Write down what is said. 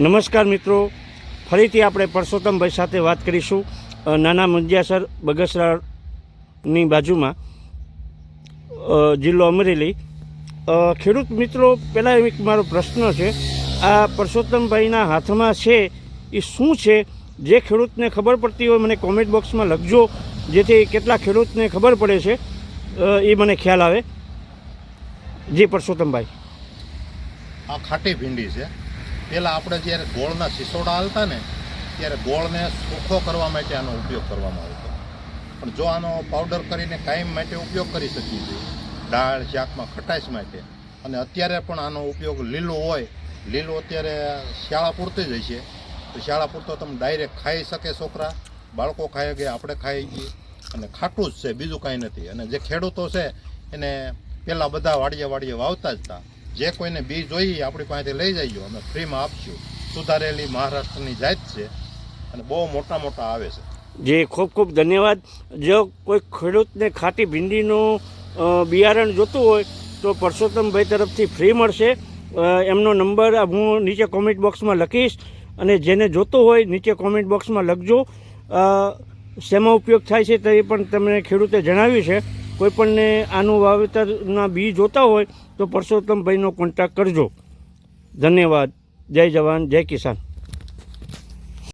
નમસ્કાર મિત્રો. ફરીથી આપણે પરસોત્તમભાઈ સાથે વાત કરીશું. નાના મંજિયાસર બગસરાની બાજુમાં જિલ્લો અમરેલી. ખેડૂત મિત્રો, પહેલાં એક મારો પ્રશ્ન છે, આ પરસોત્તમભાઈના હાથમાં છે એ શું છે? જે ખેડૂતને ખબર પડતી હોય, મને કોમેન્ટ બોક્સમાં લખજો, જેથી કેટલા ખેડૂતને ખબર પડે છે એ મને ખ્યાલ આવે. જી, પરસોત્તમભાઈ. આ ખાટી ભીંડી છે. પહેલાં આપણે જ્યારે ગોળના સિસોડા હાલતા ને, ત્યારે ગોળને સૂખો કરવા માટે આનો ઉપયોગ કરવામાં આવતો. પણ જો આનો પાવડર કરીને કાયમ માટે ઉપયોગ કરી શકીએ છીએ, દાળ, શાકમાં ખટાશ માટે, અને અત્યારે પણ આનો ઉપયોગ લીલો હોય, લીલો અત્યારે શાળા પૂરતી જ હશે તો શાળા પૂરતો તમે ડાયરેક્ટ ખાઈ શકે છોકરા, બાળકો ખાઈ ગયા આપણે ખાઈ ગઈએ અને ખાટું જ છે, બીજું કાંઈ નથી. અને જે ખેડૂતો છે, એને પહેલાં બધા વાડીએ વાડીએ વાવતા જ હતા. જે કોઈને બી જોઈએ આપણી પાસેથી લઈ જઈએ અમે ફ્રીમાં આપશું. સુધારેલી મહારાષ્ટ્રની જાત છે અને બહુ મોટા મોટા આવે છે. જે, ખૂબ ખૂબ ધન્યવાદ. જો કોઈ ખેડૂતને ખાટી ભીંડીનું બિયારણ જોતું હોય તો પરસોત્તમભાઈ તરફથી ફ્રી મળશે. એમનો નંબર હું નીચે કોમેન્ટ બોક્સમાં લખીશ અને જેને જોતો હોય નીચે કોમેન્ટ બોક્સમાં લખજો. શેમાં ઉપયોગ થાય છે તે પણ તમને ખેડૂતે જણાવ્યું છે. કોઈપણને આનું વાવેતરના બી જોતા હોય તો પરસોત્તમભાઈનો કોન્ટેક્ટ કરજો. ધન્યવાદ. જય જવાન, જય કિસાન.